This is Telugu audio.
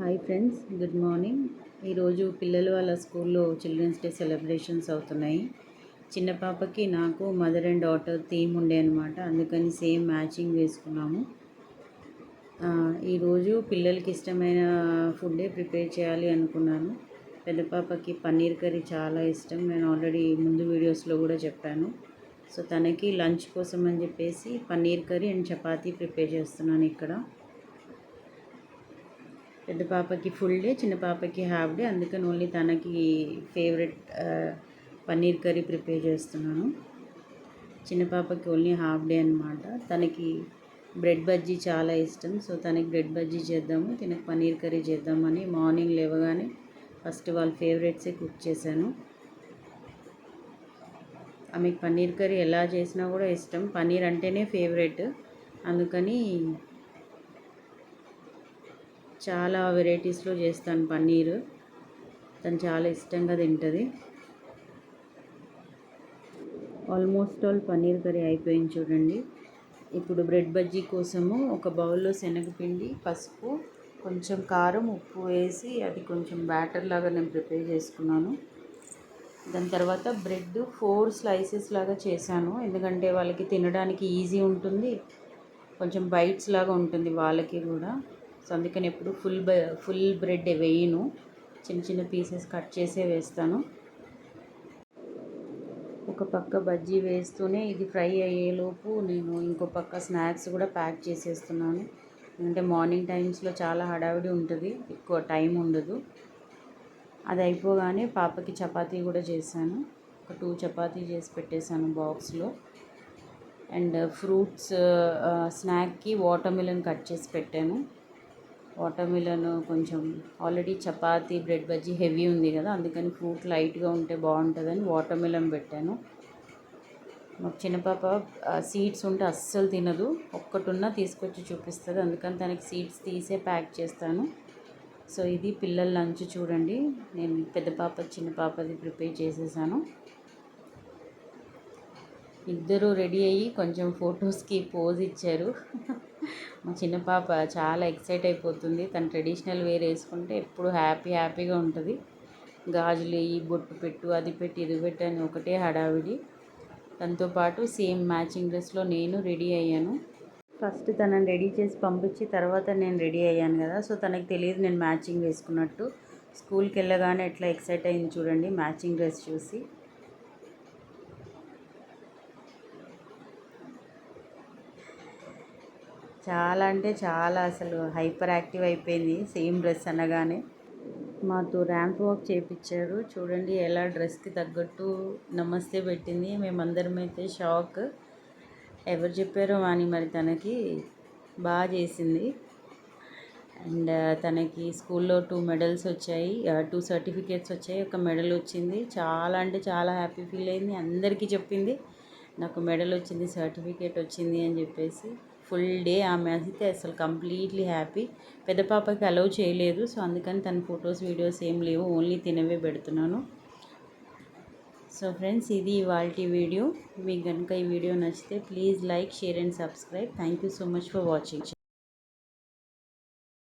హాయ్ ఫ్రెండ్స్ గుడ్ మార్నింగ్ ఈరోజు పిల్లలు వాళ్ళ స్కూల్లో చిల్డ్రన్స్ డే సెలబ్రేషన్స్ అవుతున్నాయి. చిన్న పాపకి నాకు మదర్ అండ్ డాటర్ థీమ్ ఉండే అనమాట అందుకని సేమ్ మ్యాచింగ్ వేసుకున్నాము. ఈరోజు పిల్లలకి ఇష్టమైన ఫుడ్డే ప్రిపేర్ చేయాలి అనుకున్నాను. పెద్ద పాపకి పన్నీర్ కర్రీ చాలా ఇష్టం. నేను ఆల్రెడీ ముందు వీడియోస్లో కూడా చెప్పాను. సో తనకి లంచ్ కోసం అని చెప్పేసి paneer curry and chapati prepare చేస్తున్నాను ఇక్కడ. పెద్ద పాపకి ఫుల్ డే చిన్న పాపకి హాఫ్ డే అందుకని ఓన్లీ తనకి ఫేవరెట్ పన్నీర్ కర్రీ ప్రిపేర్ చేస్తున్నాను. చిన్న పాపకి ఓన్లీ హాఫ్ డే అనమాట తనకి బ్రెడ్ బజ్జీ చాలా ఇష్టం. సో తనకి బ్రెడ్ బజ్జీ చేద్దాము తినకు పన్నీర్ కర్రీ చేద్దామని మార్నింగ్ లేవగానే ఫస్ట్ వాళ్ళ ఫేవరెట్సే కుక్ చేశాను. ఆమెకు పన్నీర్ కర్రీ ఎలా చేసినా కూడా ఇష్టం. పన్నీర్ అంటేనే ఫేవరెట్ అందుకని చాలా వెరైటీస్లో చేస్తాను పన్నీర్. తను చాలా ఇష్టంగా తింటుంది. ఆల్మోస్ట్ ఆల్ పన్నీర్ కర్రీ అయిపోయింది చూడండి. ఇప్పుడు బ్రెడ్ బజ్జీ కోసము ఒక బౌల్లో శనగపిండి పసుపు కొంచెం కారం ఉప్పు వేసి అది కొంచెం బ్యాటర్ లాగా నేను ప్రిపేర్ చేసుకున్నాను. దాని తర్వాత బ్రెడ్ ఫోర్ స్లైసెస్ లాగా చేశాను. ఎందుకంటే వాళ్ళకి తినడానికి ఈజీ ఉంటుంది. కొంచెం బైట్స్ లాగా ఉంటుంది వాళ్ళకి కూడా. సో అందుకని ఎప్పుడు ఫుల్ బ ఫుల్ బ్రెడ్ వేయను. చిన్న చిన్న పీసెస్ కట్ చేసే వేస్తాను. ఒక పక్క బజ్జీ వేస్తూనే ఇది ఫ్రై అయ్యేలోపు నేను ఇంకో పక్క స్నాక్స్ కూడా ప్యాక్ చేసేస్తున్నాను. ఎందుకంటే మార్నింగ్ టైమ్స్లో చాలా హడావిడి ఉంటుంది ఎక్కువ టైం ఉండదు. అది అయిపోగానే పాపకి చపాతీ కూడా చేశాను. ఒక టూ చపాతీ చేసి పెట్టేశాను బాక్స్లో. అండ్ ఫ్రూట్స్ స్నాక్కి వాటర్ మిలన్ కట్ చేసి పెట్టాను. వాటర్ మిలన్ కొంచెం already chapati bread bajji heavy ఉంది కదా అందుకని ఫ్రూట్ లైట్గా ఉంటే బాగుంటుందని వాటర్ మిలన్ పెట్టాను. మాకు చిన్న పాప సీడ్స్ ఉంటే అస్సలు తినదు. ఒక్కటున్నా తీసుకొచ్చి చూపిస్తుంది. అందుకని తనకి సీడ్స్ తీసే ప్యాక్ చేస్తాను. సో ఇది పిల్లల లంచ్ చూడండి. నేను పెద్ద పాప చిన్న పాపది ప్రిపేర్ చేసేసాను. ఇద్దరు రెడీ అయ్యి కొంచెం ఫొటోస్కి పోజ్ ఇచ్చారు. మా చిన్న పాప చాలా ఎక్సైట్ అయిపోతుంది. తను ట్రెడిషనల్ వేర్ వేసుకుంటే ఎప్పుడు హ్యాపీ హ్యాపీగా ఉంటుంది. గాజులు ఈ బొట్టు పెట్టు అది పెట్టి ఇది పెట్టు అని ఒకటే హడావిడి. తనతో పాటు సేమ్ మ్యాచింగ్ డ్రెస్లో నేను రెడీ అయ్యాను. ఫస్ట్ తనని రెడీ చేసి పంపించి తర్వాత నేను రెడీ అయ్యాను కదా. సో తనకి తెలియదు నేను మ్యాచింగ్ వేసుకున్నట్టు. స్కూల్కి వెళ్ళగానే ఎట్లా ఎక్సైట్ అయింది చూడండి మ్యాచింగ్ డ్రెస్ చూసి. చాలా అంటే చాలా అసలు హైపర్ యాక్టివ్ అయిపోయింది. సేమ్ డ్రెస్ అనగానే మాతో ర్యాంప్ వాక్ చేయించారు చూడండి ఎలా డ్రెస్కి తగ్గట్టు నమస్తే పెట్టింది. మేమందరం అయితే షాక్. ఎవరు చెప్పారో అని మరి తనకి బాగా చేసింది. అండ్ తనకి స్కూల్లో టూ మెడల్స్ వచ్చాయి. టూ సర్టిఫికేట్స్ వచ్చాయి. ఒక మెడల్ వచ్చింది. చాలా అంటే చాలా హ్యాపీ ఫీల్ అయింది. అందరికీ చెప్పింది నాకు మెడల్ వచ్చింది సర్టిఫికేట్ వచ్చింది అని చెప్పేసి. ఫుల్ డే ఆమె అయితే అసలు కంప్లీట్లీ హ్యాపీ. పెద్ద పాపకి అలౌ చేయలేదు. సో అందుకని తన ఫొటోస్ వీడియోస్ ఏం లేవు. ఓన్లీ తినవే పెడుతున్నాను. సో ఫ్రెండ్స్ ఇది ఇవాళ వీడియో. మీకు కనుక ఈ వీడియో నచ్చితే please like share and subscribe. Thank you so much for watching.